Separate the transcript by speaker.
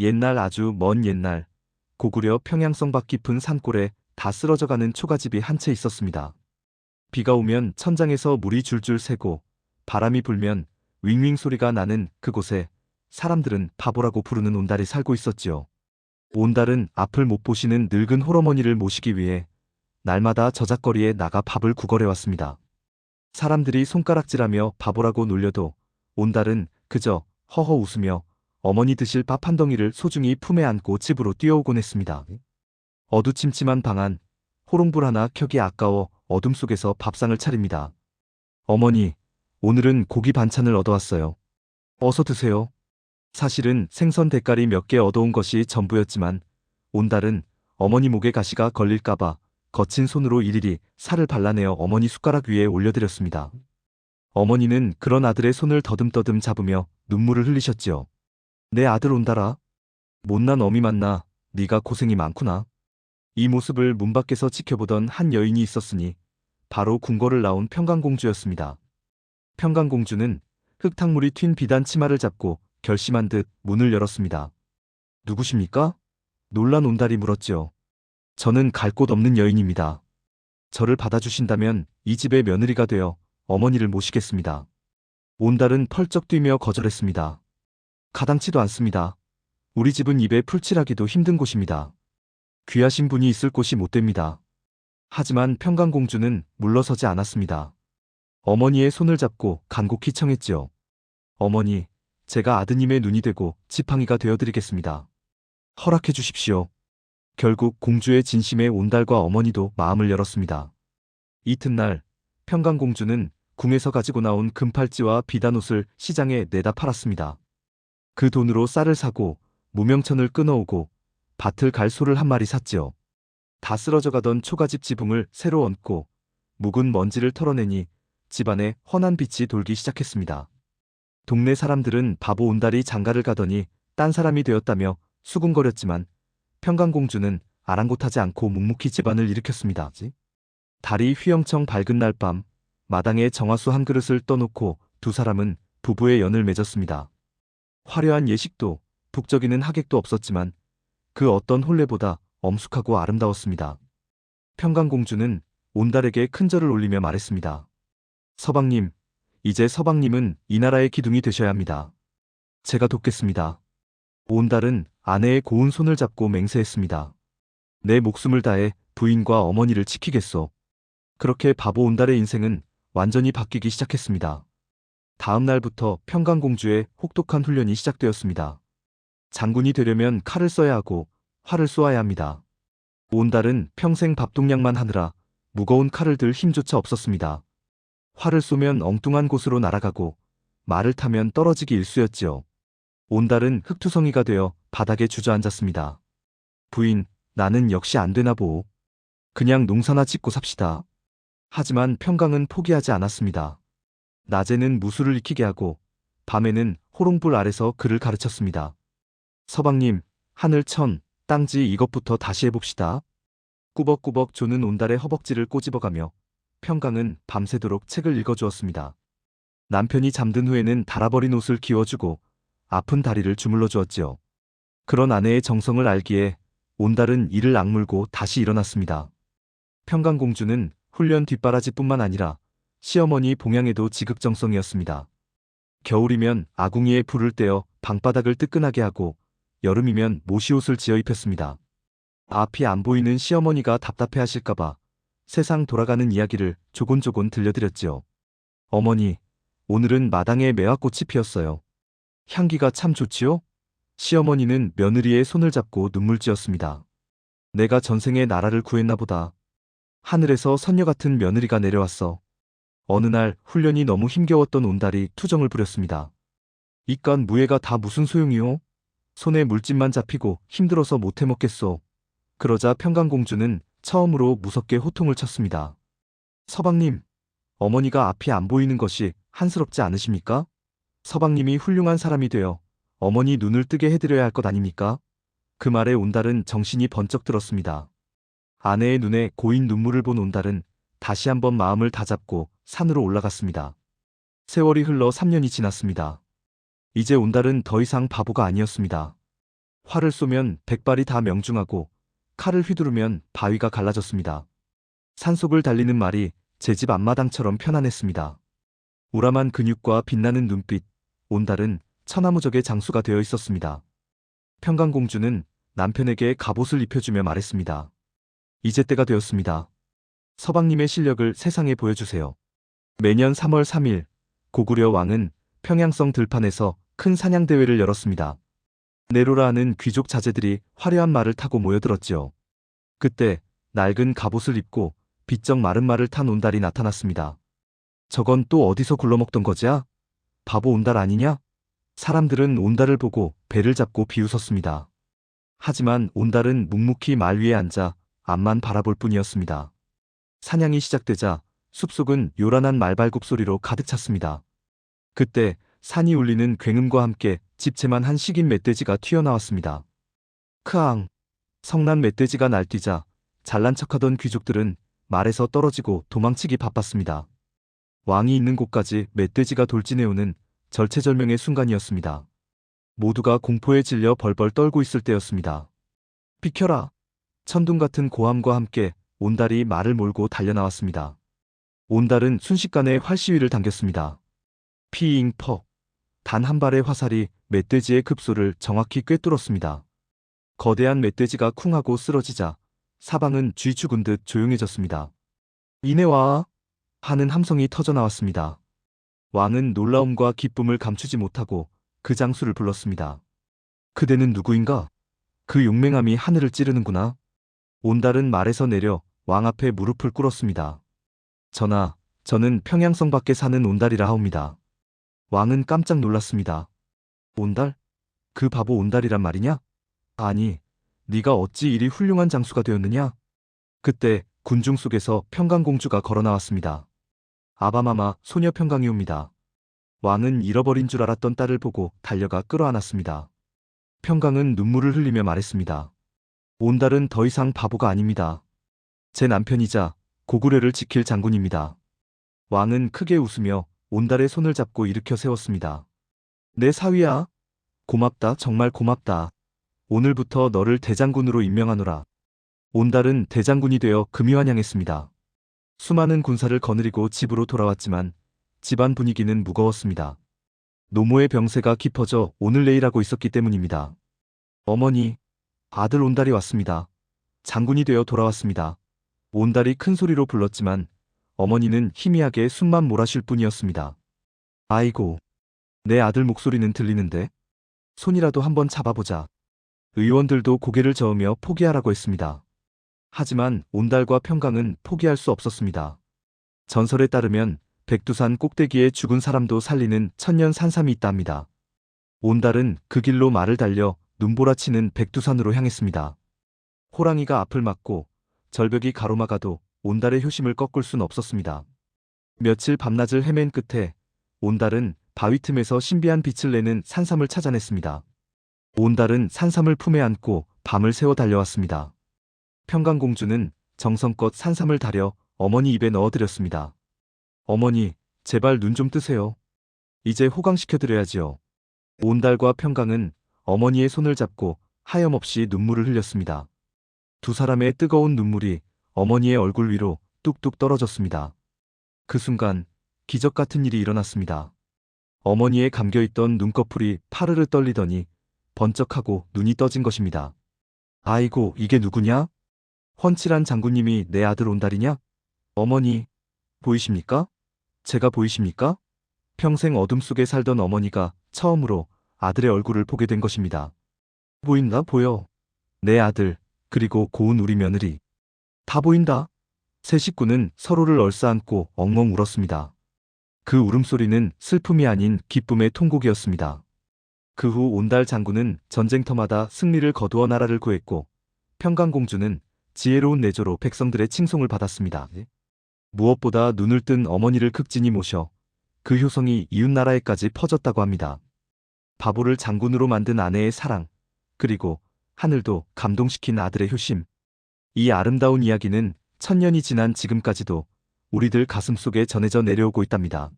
Speaker 1: 옛날 아주 먼 옛날 고구려 평양성 밖 깊은 산골에 다 쓰러져가는 초가집이 한 채 있었습니다. 비가 오면 천장에서 물이 줄줄 새고 바람이 불면 윙윙 소리가 나는 그곳에 사람들은 바보라고 부르는 온달이 살고 있었지요. 온달은 앞을 못 보시는 늙은 홀어머니를 모시기 위해 날마다 저작거리에 나가 밥을 구걸해 왔습니다. 사람들이 손가락질하며 바보라고 놀려도 온달은 그저 허허 웃으며 어머니 드실 밥 한 덩이를 소중히 품에 안고 집으로 뛰어오곤 했습니다. 어두침침한 방 안, 호롱불 하나 켜기 아까워 어둠 속에서 밥상을 차립니다. 어머니, 오늘은 고기 반찬을 얻어왔어요. 어서 드세요. 사실은 생선 대가리 몇 개 얻어온 것이 전부였지만 온달은 어머니 목에 가시가 걸릴까봐 거친 손으로 일일이 살을 발라내어 어머니 숟가락 위에 올려드렸습니다. 어머니는 그런 아들의 손을 더듬더듬 잡으며 눈물을 흘리셨지요. 내 아들 온달아. 못난 어미 만나 네가 고생이 많구나. 이 모습을 문 밖에서 지켜보던 한 여인이 있었으니 바로 궁궐을 나온 평강공주였습니다. 평강공주는 흙탕물이 튄 비단 치마를 잡고 결심한 듯 문을 열었습니다. 누구십니까? 놀란 온달이 물었지요. 저는 갈 곳 없는 여인입니다. 저를 받아주신다면 이 집의 며느리가 되어 어머니를 모시겠습니다. 온달은 펄쩍 뛰며 거절했습니다. 가당치도 않습니다. 우리 집은 입에 풀칠하기도 힘든 곳입니다. 귀하신 분이 있을 곳이 못 됩니다. 하지만 평강공주는 물러서지 않았습니다. 어머니의 손을 잡고 간곡히 청했지요. 어머니, 제가 아드님의 눈이 되고 지팡이가 되어드리겠습니다. 허락해 주십시오. 결국 공주의 진심에 온달과 어머니도 마음을 열었습니다. 이튿날 평강공주는 궁에서 가지고 나온 금팔찌와 비단옷을 시장에 내다 팔았습니다. 그 돈으로 쌀을 사고 무명천을 끊어오고 밭을 갈 소를 한 마리 샀지요. 다 쓰러져 가던 초가집 지붕을 새로 얹고 묵은 먼지를 털어내니 집안에 환한 빛이 돌기 시작했습니다. 동네 사람들은 바보 온달이 장가를 가더니 딴 사람이 되었다며 수군거렸지만 평강공주는 아랑곳하지 않고 묵묵히 집안을 일으켰습니다. 달이 휘영청 밝은 날 밤 마당에 정화수 한 그릇을 떠놓고 두 사람은 부부의 연을 맺었습니다. 화려한 예식도 북적이는 하객도 없었지만 그 어떤 혼례보다 엄숙하고 아름다웠습니다. 평강공주는 온달에게 큰 절을 올리며 말했습니다. 서방님, 이제 서방님은 이 나라의 기둥이 되셔야 합니다. 제가 돕겠습니다. 온달은 아내의 고운 손을 잡고 맹세했습니다. 내 목숨을 다해 부인과 어머니를 지키겠소. 그렇게 바보 온달의 인생은 완전히 바뀌기 시작했습니다. 다음 날부터 평강공주의 혹독한 훈련이 시작되었습니다. 장군이 되려면 칼을 써야 하고 활을 쏘아야 합니다. 온달은 평생 밥동량만 하느라 무거운 칼을 들 힘조차 없었습니다. 활을 쏘면 엉뚱한 곳으로 날아가고 말을 타면 떨어지기 일쑤였지요. 온달은 흙투성이가 되어 바닥에 주저앉았습니다. 부인, 나는 역시 안 되나 보오. 그냥 농사나 짓고 삽시다. 하지만 평강은 포기하지 않았습니다. 낮에는 무술을 익히게 하고 밤에는 호롱불 아래서 그를 가르쳤습니다. 서방님, 하늘 천, 땅지 이것부터 다시 해봅시다. 꾸벅꾸벅 조는 온달의 허벅지를 꼬집어가며 평강은 밤새도록 책을 읽어주었습니다. 남편이 잠든 후에는 달아버린 옷을 기워주고 아픈 다리를 주물러 주었지요. 그런 아내의 정성을 알기에 온달은 이를 악물고 다시 일어났습니다. 평강공주는 훈련 뒷바라지뿐만 아니라 시어머니 봉양에도 지극정성이었습니다. 겨울이면 아궁이에 불을 떼어 방바닥을 뜨끈하게 하고 여름이면 모시옷을 지어 입혔습니다. 앞이 안 보이는 시어머니가 답답해 하실까봐 세상 돌아가는 이야기를 조곤조곤 들려드렸지요. 어머니, 오늘은 마당에 매화꽃이 피었어요. 향기가 참 좋지요? 시어머니는 며느리의 손을 잡고 눈물 지었습니다. 내가 전생에 나라를 구했나 보다. 하늘에서 선녀 같은 며느리가 내려왔어. 어느 날 훈련이 너무 힘겨웠던 온달이 투정을 부렸습니다. 이깟 무예가 다 무슨 소용이오? 손에 물집만 잡히고 힘들어서 못 해먹겠소. 그러자 평강공주는 처음으로 무섭게 호통을 쳤습니다. 서방님, 어머니가 앞이 안 보이는 것이 한스럽지 않으십니까? 서방님이 훌륭한 사람이 되어 어머니 눈을 뜨게 해드려야 할 것 아닙니까? 그 말에 온달은 정신이 번쩍 들었습니다. 아내의 눈에 고인 눈물을 본 온달은 다시 한번 마음을 다잡고 산으로 올라갔습니다. 세월이 흘러 3년이 지났습니다. 이제 온달은 더 이상 바보가 아니었습니다. 활을 쏘면 백발이 다 명중하고 칼을 휘두르면 바위가 갈라졌습니다. 산속을 달리는 말이 제 집 앞마당처럼 편안했습니다. 우람한 근육과 빛나는 눈빛, 온달은 천하무적의 장수가 되어 있었습니다. 평강공주는 남편에게 갑옷을 입혀주며 말했습니다. 이제 때가 되었습니다. 서방님의 실력을 세상에 보여주세요. 매년 3월 3일 고구려 왕은 평양성 들판에서 큰 사냥대회를 열었습니다. 네로라 하는 귀족 자제들이 화려한 말을 타고 모여들었지요. 그때 낡은 갑옷을 입고 비쩍 마른 말을 탄 온달이 나타났습니다. 저건 또 어디서 굴러먹던 거지야? 바보 온달 아니냐? 사람들은 온달을 보고 배를 잡고 비웃었습니다. 하지만 온달은 묵묵히 말 위에 앉아 앞만 바라볼 뿐이었습니다. 사냥이 시작되자 숲속은 요란한 말발굽 소리로 가득 찼습니다. 그때 산이 울리는 굉음과 함께 집채만 한 식인 멧돼지가 튀어나왔습니다. 크앙! 성난 멧돼지가 날뛰자 잘난 척하던 귀족들은 말에서 떨어지고 도망치기 바빴습니다. 왕이 있는 곳까지 멧돼지가 돌진해오는 절체절명의 순간이었습니다. 모두가 공포에 질려 벌벌 떨고 있을 때였습니다. 비켜라! 천둥 같은 고함과 함께 온달이 말을 몰고 달려나왔습니다. 온달은 순식간에 활시위를 당겼습니다. 피잉 퍽. 단 한 발의 화살이 멧돼지의 급소를 정확히 꿰뚫었습니다. 거대한 멧돼지가 쿵하고 쓰러지자 사방은 쥐 죽은 듯 조용해졌습니다. 이내 와 하는 함성이 터져 나왔습니다. 왕은 놀라움과 기쁨을 감추지 못하고 그 장수를 불렀습니다. 그대는 누구인가? 그 용맹함이 하늘을 찌르는구나. 온달은 말에서 내려 왕 앞에 무릎을 꿇었습니다. 전하, 저는 평양성 밖에 사는 온달이라 하옵니다. 왕은 깜짝 놀랐습니다. 온달? 그 바보 온달이란 말이냐? 아니, 네가 어찌 이리 훌륭한 장수가 되었느냐? 그때 군중 속에서 평강공주가 걸어 나왔습니다. 아바마마 소녀 평강이옵니다. 왕은 잃어버린 줄 알았던 딸을 보고 달려가 끌어안았습니다. 평강은 눈물을 흘리며 말했습니다. 온달은 더 이상 바보가 아닙니다. 제 남편이자 고구려를 지킬 장군입니다. 왕은 크게 웃으며 온달의 손을 잡고 일으켜 세웠습니다. 내 사위야. 고맙다, 정말 고맙다. 오늘부터 너를 대장군으로 임명하노라. 온달은 대장군이 되어 금이환영했습니다. 수많은 군사를 거느리고 집으로 돌아왔지만 집안 분위기는 무거웠습니다. 노모의 병세가 깊어져 오늘 내일 하고 있었기 때문입니다. 어머니, 아들 온달이 왔습니다. 장군이 되어 돌아왔습니다. 온달이 큰 소리로 불렀지만 어머니는 희미하게 숨만 몰아쉴 뿐이었습니다. 아이고, 내 아들 목소리는 들리는데 손이라도 한번 잡아보자. 의원들도 고개를 저으며 포기하라고 했습니다. 하지만 온달과 평강은 포기할 수 없었습니다. 전설에 따르면 백두산 꼭대기에 죽은 사람도 살리는 천년 산삼이 있다 합니다. 온달은 그 길로 말을 달려 눈보라치는 백두산으로 향했습니다. 호랑이가 앞을 막고 절벽이 가로막아도 온달의 효심을 꺾을 순 없었습니다. 며칠 밤낮을 헤맨 끝에 온달은 바위 틈에서 신비한 빛을 내는 산삼을 찾아냈습니다. 온달은 산삼을 품에 안고 밤을 새워 달려왔습니다. 평강공주는 정성껏 산삼을 다려 어머니 입에 넣어드렸습니다. 어머니, 제발 눈 좀 뜨세요. 이제 호강시켜드려야지요. 온달과 평강은 어머니의 손을 잡고 하염없이 눈물을 흘렸습니다. 두 사람의 뜨거운 눈물이 어머니의 얼굴 위로 뚝뚝 떨어졌습니다. 그 순간 기적 같은 일이 일어났습니다. 어머니의 감겨있던 눈꺼풀이 파르르 떨리더니 번쩍하고 눈이 떠진 것입니다. 아이고, 이게 누구냐? 훤칠한 장군님이 내 아들 온달이냐? 어머니, 보이십니까? 제가 보이십니까? 평생 어둠 속에 살던 어머니가 처음으로 아들의 얼굴을 보게 된 것입니다. 보인다, 보여. 내 아들, 그리고 고운 우리 며느리. 다 보인다. 세 식구는 서로를 얼싸안고 엉엉 울었습니다. 그 울음소리는 슬픔이 아닌 기쁨의 통곡이었습니다. 그 후 온달 장군은 전쟁터마다 승리를 거두어 나라를 구했고 평강공주는 지혜로운 내조로 백성들의 칭송을 받았습니다. 무엇보다 눈을 뜬 어머니를 극진히 모셔 그 효성이 이웃나라에까지 퍼졌다고 합니다. 바보를 장군으로 만든 아내의 사랑, 그리고 하늘도 감동시킨 아들의 효심. 이 아름다운 이야기는 천년이 지난 지금까지도 우리들 가슴 속에 전해져 내려오고 있답니다.